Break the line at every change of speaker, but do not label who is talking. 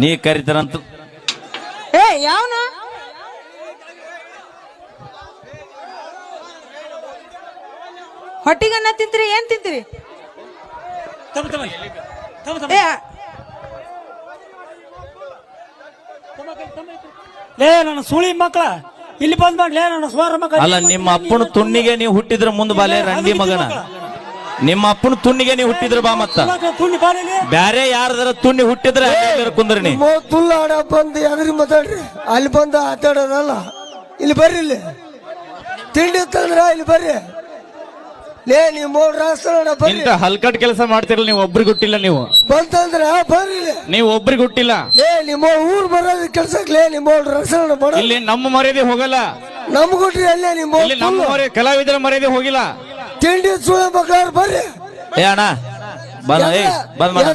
ನೀ ಕರಿತಾರಂತ
ಏ ಯಾವನ? ಹೊಟ್ಟಿಗನ್ನ ತಿಂತೀರಿ ಏನ್ ತಿಂತೀರಿ?
ತಮ್ಮ ತಮ್ಮ ತಮ್ಮ ತಮ್ಮ
ಏ
ಲೇ ನನ್ನ ಸುಳಿ ಮಕ್ಕಳ. ಇಲ್ಲಿ ಬಂದ್ ಮಾಡ್ಲೇ ನನ್ನ ಸುಮಾರು ಮಕ್ಕಳ.
ಅಲ್ಲ ನಿಮ್ಮ ಅಪ್ಪನ ತುಣ್ಣಿಗೆ ನೀವು ಹುಟ್ಟಿದ್ರ ಮುಂದ್ ಬಾಲೆ ರಂಡಿ ಮಗನ. ನಿಮ್ಮ ಅಪ್ಪನ ತುಣ್ಣಿಗೆ ನೀವು ಹುಟ್ಟಿದ್ರ ಬಾ ಮತ್ತ.
ತುಣ್ಣಿ ಬಾಲಿಲಿ
ಬ್ಯಾರೆ ಯಾರದ್ರ ತುಣ್ಣಿ ಹುಟ್ಟಿದ್ರೆ ಕುಂದ್ರಿ
ತುಲ್ಲ ಆಡ ಬಂದು ಎದ್ರಿ ಮಾತಾಡ್ರಿ? ಅಲ್ಲಿ ಬಂದು ಆತಾಡೋದಲ್ಲ ಇಲ್ಲಿ ಬರ್ರಿ ಇಲ್ಲಿ. ತಿಂಡಿ ತಂದ್ರ ಇಲ್ಲಿ ಬರ್ರಿ. ಲೇ ನೀವು ಮೂರು ರಾಷ್ಟ್ರ ಬರ್ರಿ.
ಇಂತ ಹಲ್ಕಟ್ ಕೆಲಸ ಮಾಡ್ತಿರಲ್ಲ ನೀವು ಒಬ್ರಿಗೆ ಹುಟ್ಟಿಲ್ಲ ನೀವು.
ಬಂತಂದ್ರ ಬರ್ರಿ ಇಲ್ಲಿ.
ನೀವು ಒಬ್ರಿಗೆ ಹುಟ್ಟಿಲ್ಲ.
ಲೇ ನಿಮ್ಮ ಊರ್ ಬರೋದು ಕೆಲ್ಸಕ್ಕೆ ಲೇ ನಿಮ್ಮ ರಾಷ್ಟ್ರ ಬಡ
ಇಲ್ಲಿ ನಮ್ಮ ಮರ್ಯಾದೆ ಹೋಗಲ್ಲ.
ನಮ್ಗೆ ಕೊಟ್ರಿ ಅಲ್ಲೇ ನಿಮ್ಮ
ಇಲ್ಲಿ ನಮ್ಮ ಮರ್ಯಾದೆ ಕಲಾವಿದರ ಮರ್ಯಾದೆ ಹೋಗಿಲ್ಲ.
ತಿಂಡಿ ಸುಳ್ಳು ಮಕ್ಕಳು ಬರ್ರಿ.
ಏ ಅಣ್ಣ ಬಂದ ಏ ಬಂದ್ ಮಾಡ